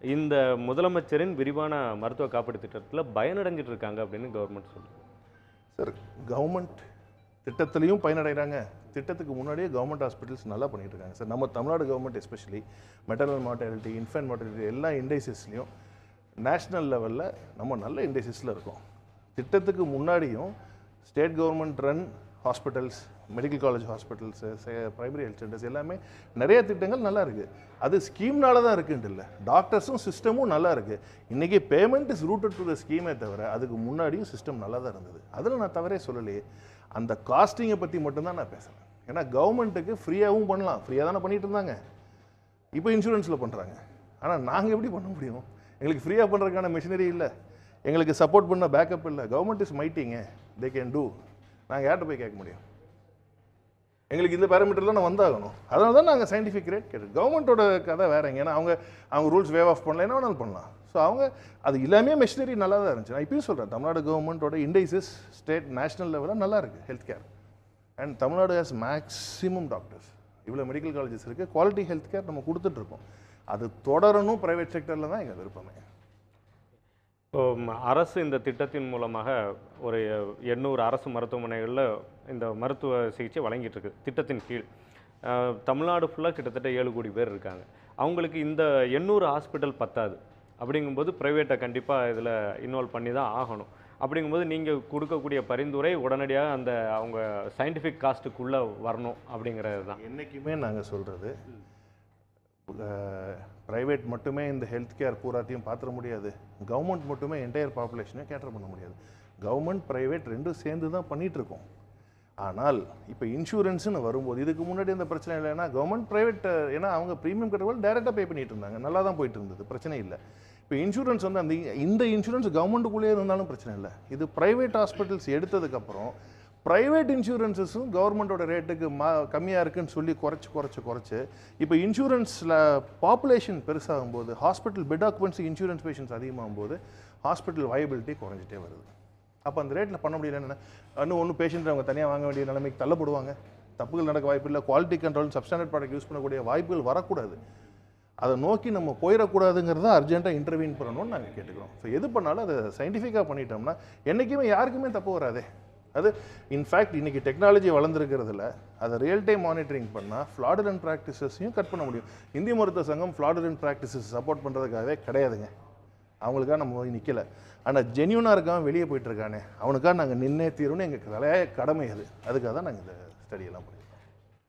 இந்த முதலமைச்சரின் விரிவான மருத்துவ காப்பீடு திட்டத்தில் பயனடைஞ்சிட்டு இருக்காங்க அப்படின்னு கவர்மெண்ட் சொல்லுது. சார் கவர்மெண்ட் திட்டத்துலையும் பயனடைகிறாங்க திட்டத்துக்கு முன்னாடியே கவர்மெண்ட் ஹாஸ்பிட்டல்ஸ் நல்லா பண்ணிட்டு இருக்காங்க சார் நம்ம Tamil Nadu government especially maternal mortality infant mortality எல்லா இண்டெக்ஸஸ்லையும் நேஷ்னல் லெவலில் நம்ம நல்ல இண்டெக்ஸஸில் இருக்கோம். திட்டத்துக்கு முன்னாடியும் state government run hospitals medical college hospitals primary health centres எல்லாமே நிறைய திட்டங்கள் நல்லா இருக்குது அது ஸ்கீம்னால தான் இருக்குன்ட்டு இல்லை. டாக்டர்ஸும் சிஸ்டமும் நல்லா இருக்குது இன்றைக்கி payment is routed to the ஸ்கீமே தவிர அதுக்கு முன்னாடியும் சிஸ்டம் நல்லா தான் இருந்தது. அதில் நான் தவறே சொல்லலையே. அந்த காஸ்டிங்கை பற்றி மட்டும்தான் நான் பேசுகிறேன் ஏன்னா கவர்மெண்ட்டுக்கு ஃப்ரீயாகவும் பண்ணலாம். ஃப்ரீயாக தானே பண்ணிகிட்டு இருந்தாங்க இப்போ இன்சூரன்ஸில் பண்ணுறாங்க. ஆனால் நாங்கள் எப்படி பண்ண முடியும்? எங்களுக்கு ஃப்ரீயாக பண்ணுறதுக்கான மிஷினரி இல்லை. எங்களுக்கு சப்போர்ட் பண்ண பேக்கப் இல்லை. கவர்மெண்ட் இஸ் மைட்டிங்க. தே கேன் டூ நாங்கள் யார்கிட்ட போய் கேட்க முடியும்? எங்களுக்கு இந்த பேரமீட்டர் தான் வந்தாகணும். அதனால தான் நாங்கள் சயின்டிஃபிக் ரேட் கேட்டு கவர்மெண்ட்டோட கதை வேறங்க ஏன்னா அவங்க அவங்க ரூல்ஸ் வேவ் ஆஃப் பண்ணல. என்ன வேணாலும் பண்ணலாம். ஸோ அவங்க அது எல்லாமே மெஷினரி நல்லா தான் இருந்துச்சு. நான் இப்பயும் சொல்கிறேன் தமிழ்நாடு கவர்மெண்ட்டோட இண்டைசஸ் ஸ்டேட் நேஷனல் லெவலில் நல்லா இருக்குது health care and Tamil Nadu has maximum doctors இவ்வளோ மெடிக்கல் காலேஜஸ் இருக்குது குவாலிட்டி ஹெல்த் கேர் நம்ம கொடுத்துட்ருக்கோம் அது தொடரணும் ப்ரைவேட் செக்டரில் தான் எங்கள் விருப்பமே. இப்போ அரசு இந்த திட்டத்தின் மூலமாக ஒரு எண்ணூறு அரசு மருத்துவமனைகளில் இந்த மருத்துவ சிகிச்சை வழங்கிட்டு இருக்கு. திட்டத்தின் கீழ். தமிழ்நாடு ஃபுல்லாக கிட்டத்தட்ட ஏழு கோடி பேர் இருக்காங்க. அவங்களுக்கு இந்த எண்ணூறு ஹாஸ்பிட்டல் பத்தாது. அப்படிங்கும்போது ப்ரைவேட்டை கண்டிப்பாக இதில் இன்வால்வ் பண்ணி தான் ஆகணும். அப்படிங்கும்போது நீங்கள் கொடுக்கக்கூடிய பரிந்துரை உடனடியாக அந்த அவங்க சயின்டிஃபிக் காஸ்ட்டுக்குள்ளே வரணும் அப்படிங்கிறது தான் என்றைக்குமே நாங்கள் சொல்கிறது ப்ரைவேட் மட்டுமே இந்த ஹெல்த் கேர் பூராத்தையும் பார்த்துட முடியாது. கவர்மெண்ட் மட்டுமே என்டையர் பாப்புலேஷனையும் கேட்டர் பண்ண முடியாது. கவர்மெண்ட் ப்ரைவேட் ரெண்டும் சேர்ந்து தான் பண்ணிகிட்ருக்கோம் ஆனால் இப்போ இன்சூரன்ஸ்னு வரும்போது இதுக்கு முன்னாடி அந்த பிரச்சனை இல்லைன்னா கவர்மெண்ட் ப்ரைவேட் ஏன்னா அவங்க ப்ரீமியம் கட்டுறது டேரெக்டாக பே பண்ணிட்டு இருந்தாங்க. நல்லா தான் போயிட்டு இருந்தது பிரச்சனை இல்லை. இப்போ இன்சூரன்ஸ் வந்து அந்த இந்த இன்சூரன்ஸ் கவர்மெண்ட்டுக்குள்ளேயே இருந்தாலும் பிரச்சனை இல்லை. இது ப்ரைவேட் ஹாஸ்பிட்டல்ஸ் எடுத்ததுக்கப்புறம் ப்ரைவேட் இன்சூரன்ஸஸும் கவர்மெண்ட்டோட ரேட்டுக்கு மா கம்மியாக இருக்குன்னு சொல்லி குறைச்சி குறைச்சி குறைச்சி இப்போ இன்சூரன்ஸில் பாப்புலேஷன் பெருசாகும் போது hospital bed occupancy insurance patients அதிகமாகும் போது ஹாஸ்பிட்டல் வயபிலிட்டி குறைஞ்சிட்டே வருது. அப்போ அந்த ரேட்டில் பண்ண முடியலன்னு இன்னும் ஒன்றும் பேஷண்ட் அவங்க தனியாக வாங்க வேண்டிய நிலைமைக்கு தள்ளப்படுவாங்க. தப்புகள் நடக்க வாய்ப்பு இல்லை quality control substandard product use பண்ணக்கூடிய வாய்ப்புகள் வரக்கூடாது. அதை நோக்கி நம்ம போயிடக்கூடாதுங்கிறத அர்ஜென்ட்டாக இன்டர்வியூன் பண்ணணும்னு நாங்கள் கேட்டுக்கிறோம். ஸோ எது பண்ணாலும் அதை சயின்டிஃபிக்காக பண்ணிட்டோம்னா என்றைக்குமே யாருக்குமே தப்பு வராதே. அது இன்ஃபேக்ட் இன்றைக்கி டெக்னாலஜி வளர்ந்துருக்கிறதுல அதை ரியல் டைம் மானிட்டரிங் பண்ணால் ஃப்ளாடுலன் ப்ராக்டிசஸையும் கட் பண்ண முடியும். இந்திய மருத்துவ சங்கம் ஃப்ளாடுலன் ப்ராக்டிசஸ் சப்போர்ட் பண்ணுறதுக்காகவே கிடையாதுங்க. அவங்களுக்காக நம்ம போய் நிற்கலை ஆனால் ஜென்யூனாக இருக்கான் வெளியே போயிட்டுருக்கானே அவனுக்காக நாங்கள் நின்னே தீரும்னு எங்கள் தலைய கடமை அது. அதுக்காக தான் நாங்கள் இந்த ஸ்டடியெல்லாம் பண்ணியிருக்கோம்.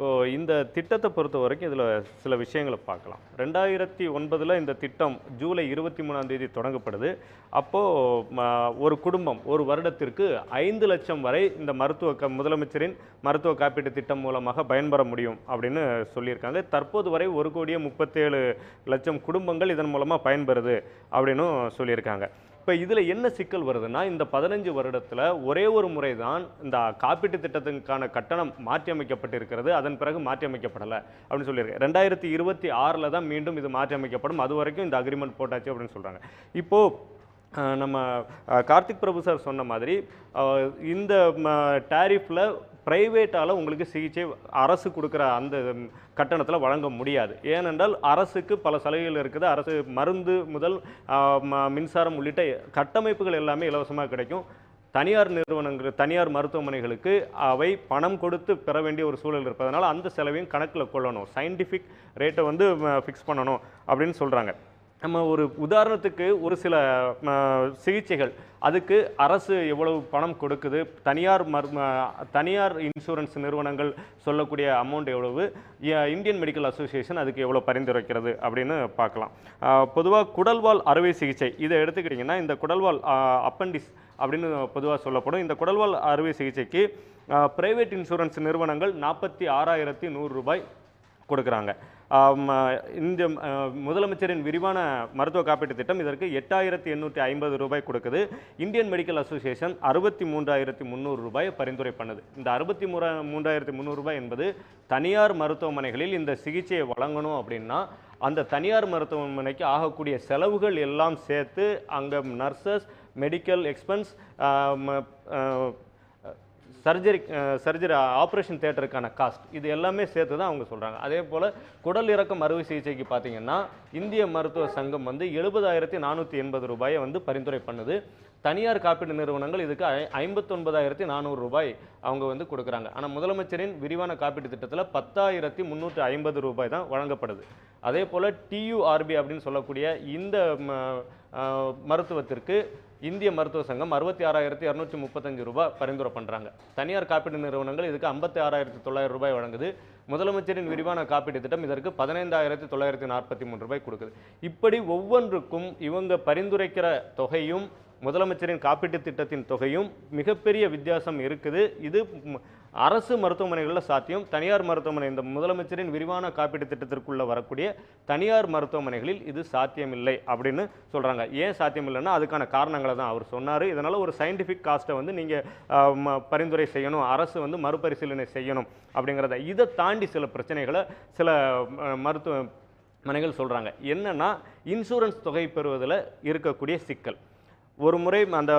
இப்போ இந்த திட்டத்தை பொறுத்த வரைக்கும் இதில் சில விஷயங்களை பார்க்கலாம். ரெண்டாயிரத்தி ஒன்பதில் இந்த திட்டம் ஜூலை இருபத்தி மூணாம் தேதி தொடங்கப்படுது. அப்போது ஒரு குடும்பம் ஒரு வருடத்திற்கு ஐந்து லட்சம் வரை இந்த மருத்துவ க முதலமைச்சரின் மருத்துவ காப்பீட்டு திட்டம் மூலமாக பயன்பெற முடியும் அப்படின்னு சொல்லியிருக்காங்க. தற்போது வரை ஒரு கோடியே முப்பத்தேழு லட்சம் குடும்பங்கள் இதன் மூலமாக பயன்பெறுது அப்படின்னு சொல்லியிருக்காங்க. இப்போ இதில் என்ன சிக்கல் வருதுன்னா இந்த பதினஞ்சு வருடத்தில் ஒரே ஒரு முறை தான் இந்த காப்பீட்டு திட்டத்துக்கான கட்டணம் மாற்றியமைக்கப்பட்டிருக்கிறது. அதன் பிறகு மாற்றியமைக்கப்படலை அப்படின்னு சொல்லியிருக்கு. ரெண்டாயிரத்தி இருபத்தி ஆறில் தான் மீண்டும் இது மாற்றி அமைக்கப்படும் அது வரைக்கும் இந்த அக்ரிமெண்ட் போட்டாச்சு அப்படின்னு சொல்கிறாங்க இப்போது நம்ம கார்த்திக் பிரபு சார் சொன்ன மாதிரி இந்த டேரிஃபில் ப்ரைவேட்டால் உங்களுக்கு சிகிச்சை அரசு கொடுக்குற அந்த கட்டணத்தில் வழங்க முடியாது. ஏனென்றால் அரசுக்கு பல சலுகைகள் இருக்குது. அரசு மருந்து முதல் ம- மின்சாரம் உள்ளிட்ட கட்டமைப்புகள் எல்லாமே இலவசமாக கிடைக்கும். தனியார் நிறுவனங்கள் தனியார் மருத்துவமனைகளுக்கு அவை பணம் கொடுத்து பெற வேண்டிய ஒரு சூழல் இருப்பதனால் அந்த செலவையும் கணக்கில் கொள்ளணும். சயின்டிஃபிக் ரேட்டை வந்து ஃபிக்ஸ் பண்ணணும் அப்படின்னு சொல்கிறாங்க நம்ம ஒரு உதாரணத்துக்கு ஒரு சில ம, சிகிச்சைகள். அதுக்கு அரசு எவ்வளவு பணம் கொடுக்குது? தனியார் மரு தனியார் இன்சூரன்ஸ் நிறுவனங்கள் சொல்லக்கூடிய அமௌண்ட் எவ்வளவு? இந்தியன் மெடிக்கல் அசோசியேஷன் அதுக்கு எவ்வளோ பரிந்துரைக்கிறது அப்படின்னு பார்க்கலாம். பொதுவாக குடல்வால் அறுவை சிகிச்சை. இதை எடுத்துக்கிட்டிங்கன்னா இந்த குடல்வால் அப்பண்டிஸ் அப்படின்னு பொதுவாக சொல்லப்படும். இந்த குடல்வால் அறுவை சிகிச்சைக்கு ப்ரைவேட் இன்சூரன்ஸ் நிறுவனங்கள் நாற்பத்தி ஆறாயிரத்தி நூறு ரூபாய் கொடுக்குறாங்க. இந்த முதலமைச்சரின் விரிவான மருத்துவ காப்பீட்டு திட்டம் இதற்கு எட்டாயிரத்தி எண்ணூற்றி ஐம்பது ரூபாய் கொடுக்குது. இந்தியன் மெடிக்கல் அசோசியேஷன் அறுபத்தி மூன்றாயிரத்தி முந்நூறு ரூபாய் பரிந்துரை பண்ணுது. இந்த அறுபத்தி மூணா மூன்றாயிரத்தி முந்நூறு ரூபாய் என்பது தனியார் மருத்துவமனைகளில் இந்த சிகிச்சையை வழங்கணும் அப்படின்னா அந்த தனியார் மருத்துவமனைக்கு ஆகக்கூடிய செலவுகள் எல்லாம் சேர்த்து அங்கே nurses medical expense surgery surgery operation தேட்டருக்கான cost இது எல்லாமே சேர்த்து தான் அவங்க சொல்கிறாங்க அதே போல் குடல் இறக்கம் அறுவை சிகிச்சைக்கு பார்த்தீங்கன்னா இந்திய மருத்துவ சங்கம் வந்து எழுபதாயிரத்தி நானூற்றி எண்பது ரூபாயை வந்து பரிந்துரை பண்ணுது. தனியார் காப்பீடு நிறுவனங்கள் இதுக்கு ஐ ஐம்பத்தொன்பதாயிரத்தி நானூறு ரூபாய் அவங்க வந்து கொடுக்குறாங்க. ஆனால் முதலமைச்சரின் விரிவான காப்பீட்டு திட்டத்தில் பத்தாயிரத்தி முந்நூற்றி ஐம்பது ரூபாய் தான் வழங்கப்படுது. அதே போல் டியூஆர்பி அப்படின்னு சொல்லக்கூடிய இந்த ம, மருத்துவத்திற்கு இந்திய மருத்துவ சங்கம் அறுபத்தி ஆறாயிரத்தி இரநூத்தி முப்பத்தஞ்சு ரூபாய் பரிந்துரை பண்ணுறாங்க தனியார் காப்பீடு நிறுவனங்கள் இதுக்கு ஐம்பத்தி ஆறாயிரத்தி தொள்ளாயிரம் ரூபாய் வழங்குது. முதலமைச்சரின் விரிவான காப்பீட்டு திட்டம் இதற்கு பதினைந்தாயிரத்தி தொள்ளாயிரத்தி நாற்பத்தி மூணு ரூபாய் கொடுக்குது. இப்படி ஒவ்வொன்றுக்கும் இவங்க பரிந்துரைக்கிற தொகையும் முதலமைச்சரின் காப்பீட்டுத் திட்டத்தின் தொகையும் மிகப்பெரிய வித்தியாசம் இருக்குது. இது அரசு மருத்துவமனைகளில் சாத்தியம். தனியார் மருத்துவமனை இந்த முதலமைச்சரின் விரிவான காப்பீட்டுத் திட்டத்திற்குள்ளே வரக்கூடிய தனியார் மருத்துவமனைகளில் இது சாத்தியமில்லை அப்படின்னு சொல்கிறாங்க ஏன் சாத்தியமில்லைன்னா அதுக்கான காரணங்களை தான் அவர் சொன்னார். இதனால் ஒரு சயின்டிஃபிக் காஸ்ட்டை வந்து நீங்கள் பரிந்துரை செய்யணும். அரசு வந்து மறுபரிசீலனை செய்யணும் அப்படிங்கிறத. இதை தாண்டி சில பிரச்சனைகளை சில மருத்துவ மனைகள் சொல்கிறாங்க என்னென்னா இன்சூரன்ஸ் தொகை பெறுவதில் இருக்கக்கூடிய சிக்கல். ஒரு முறை அந்த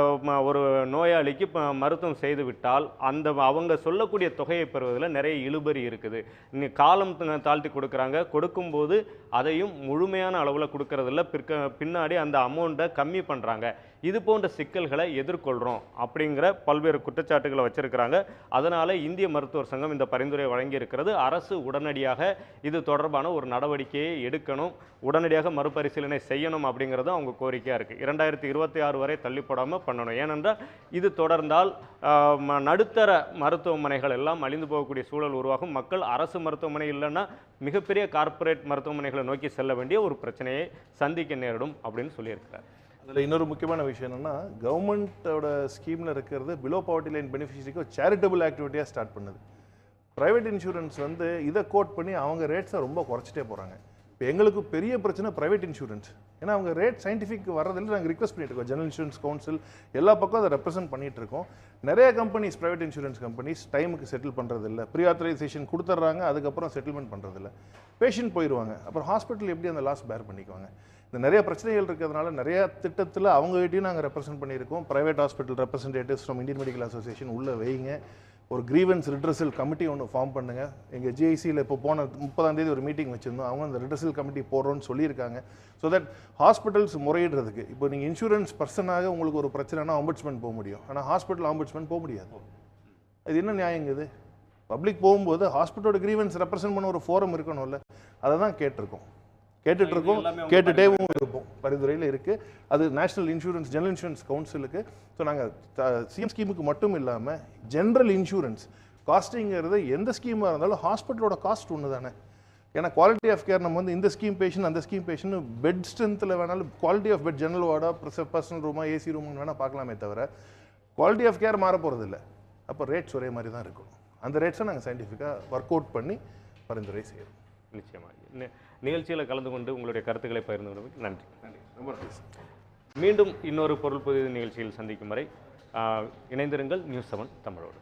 ஒரு நோயாளிக்கு மருத்துவம் செய்து விட்டால் அந்த அவங்க சொல்லக்கூடிய தொகையை பெறுவதில் நிறைய இழுபறி இருக்குது. நீ காலம் தாழ்த்தி கொடுக்குறாங்க. கொடுக்கும்போது அதையும் முழுமையான அளவில் கொடுக்கறதில்ல. பிற்க பின்னாடி அந்த அமௌண்ட்டை கம்மி பண்ணுறாங்க இது போன்ற சிக்கல்களை எதிர்கொள்கிறோம் அப்படிங்கிற பல்வேறு குற்றச்சாட்டுகளை வச்சிருக்கிறாங்க. அதனால் இந்திய மருத்துவர் சங்கம் இந்த பரிந்துரையை வழங்கியிருக்கிறது. அரசு உடனடியாக இது தொடர்பான ஒரு நடவடிக்கையை எடுக்கணும். உடனடியாக மறுபரிசீலனை செய்யணும் அப்படிங்கிறதும் அவங்க கோரிக்கையாக இருக்குது இரண்டாயிரத்தி இருபத்தி ஆறு வரை தள்ளி போடாமல் பண்ணணும். ஏனென்றால் இது தொடர்ந்தால் ம- நடுத்தர மருத்துவமனைகள் எல்லாம் அழிந்து போகக்கூடிய சூழல் உருவாகும். மக்கள் அரசு மருத்துவமனை இல்லைன்னா மிகப்பெரிய கார்ப்பரேட் மருத்துவமனைகளை நோக்கி செல்ல வேண்டிய ஒரு பிரச்சனையை சந்திக்க நேரிடும் அப்படின்னு சொல்லியிருக்கிறார். அதில் இன்னொரு முக்கியமான விஷயம் என்னன்னா கவர்மெண்ட்டோட ஸ்கீமில் இருக்கிறது பிலோ பவர்ட்டி லைன் பெனிஃபிஷரிக்கு ஒரு சேரிட்டபிள் ஆக்டிவிட்டியாக ஸ்டார்ட் பண்ணுது. ப்ரைவேட் இன்சூரன்ஸ் வந்து இதை கோட் பண்ணி அவங்க ரேட்ஸை ரொம்ப குறைச்சிட்டே போகிறாங்க இப்போ எங்களுக்கு பெரிய பிரச்சனை ப்ரைவேட் இன்சூரன்ஸ் ஏன்னா அவங்க ரேட் சயின்டிஃபிக் வர்றதில்லை நாங்கள் ரிக்வஸ்ட் பண்ணிட்டு இருக்கோம். ஜெனரல் இன்சூரன்ஸ் கவுன்சில் எல்லா பக்கம் அதை ரெப்ரசென்ட் பண்ணிட்டு இருக்கோம். நிறைய கம்பெனிஸ் ப்ரைவேட் இன்சூரன்ஸ் கம்பெனிஸ் டைமுக்கு செட்டில் பண்ணுறதில்ல ப்ரீ ஆத்தரைசேஷன் கொடுத்துட்றாங்க அதுக்கப்புறம் செட்டில்மெண்ட் பண்ணுறதில்ல பேஷண்ட் போயிடுவாங்க. அப்புறம் ஹாஸ்பிட்டல் எப்படி அந்த லாஸ் பேர் பண்ணிக்குவாங்க? இந்த நிறைய பிரச்சனைகள் இருக்கிறதுனால நிறைய திட்டத்தில் அவங்ககிட்டயும் நாங்கள் ரெப்ரசென்ட் பண்ணியிருக்கோம். Private hospital representatives from Indian medical association உள்ள வைங்க. ஒரு கிரீவன்ஸ் ரிட்ரஸல் கமிட்டி ஒன்று ஃபார்ம் பண்ணுங்கள் எங்கள் ஜிஐசியில் இப்போ போன முப்பதாம் தேதி ஒரு மீட்டிங் வச்சுருந்தோம். அவங்க அந்த ரிட்ரஸல் கமிட்டி போடுறோன்னு சொல்லியிருக்காங்க. ஸோ தட் ஹாஸ்பிட்டல்ஸ் முறையிடுறதுக்கு இப்போ நீங்கள் இன்சூரன்ஸ் பர்சனாக உங்களுக்கு ஒரு பிரச்சனைனா ஆம்புட்ஸ்மெண்ட் போக முடியும். ஆனால் ஹாஸ்பிட்டல் ஆம்புட்ஸ்மெண்ட் போக முடியாது. இது என்ன நியாயங்க இது? பப்ளிக் போகும்போது ஹாஸ்பிட்டலோட கிரீவன்ஸ் ரெப்ரசென்ட் பண்ண ஒரு ஃபோரம் இருக்கணும்ல. அதை தான் கேட்டிருக்கோம். கேட்டுட்டு இருக்கோம். கேட்டுட்டேவும் இருப்போம். பரிந்துரையில் இருக்கு. அது நேஷனல் இன்சூரன்ஸ் ஜெனரல் இன்சூரன்ஸ் கவுன்சிலுக்கு ஸோ நாங்கள் சிஎம் ஸ்கீமுக்கு மட்டும் இல்லாமல் ஜென்ரல் இன்சூரன்ஸ் காஸ்டிங்கிறது எந்த ஸ்கீமாக இருந்தாலும் ஹாஸ்பிட்டலோட காஸ்ட் ஒன்று தானே ஏன்னா குவாலிட்டி ஆஃப் கேர் நம்ம வந்து இந்த ஸ்கீம் பேஷண்ட் அந்த ஸ்கீம் பேஷண்ட் பெட் ஸ்ட்ரென்த்தில் வேணாலும் குவாலிட்டி ஆஃப் பெட் ஜெனரல் வார்டா பர்சனல் ரூமா ஏசி ரூம்னு வேணால் பார்க்கலாமே தவிர குவாலிட்டி ஆஃப் கேர் மாற போகிறது இல்லை. அப்போ ரேட்ஸ் ஒரே மாதிரி தான் இருக்கும் அந்த ரேட்ஸை நாங்கள் சயின்டிஃபிக்காக ஒர்க் அவுட் பண்ணி பரிந்துரை செய்கிறோம் நிச்சயமாக நிகழ்ச்சியில் கலந்து கொண்டு உங்களுடைய கருத்துக்களை பகிர்ந்து கொண்டதுக்கு நன்றி. நன்றி. ரொம்ப நன்றி மீண்டும் இன்னொரு பொருள் புதிய நிகழ்ச்சியில் சந்திக்கும் வரை இணைந்திருங்கள் நியூஸ் செவன் தமிழோடு.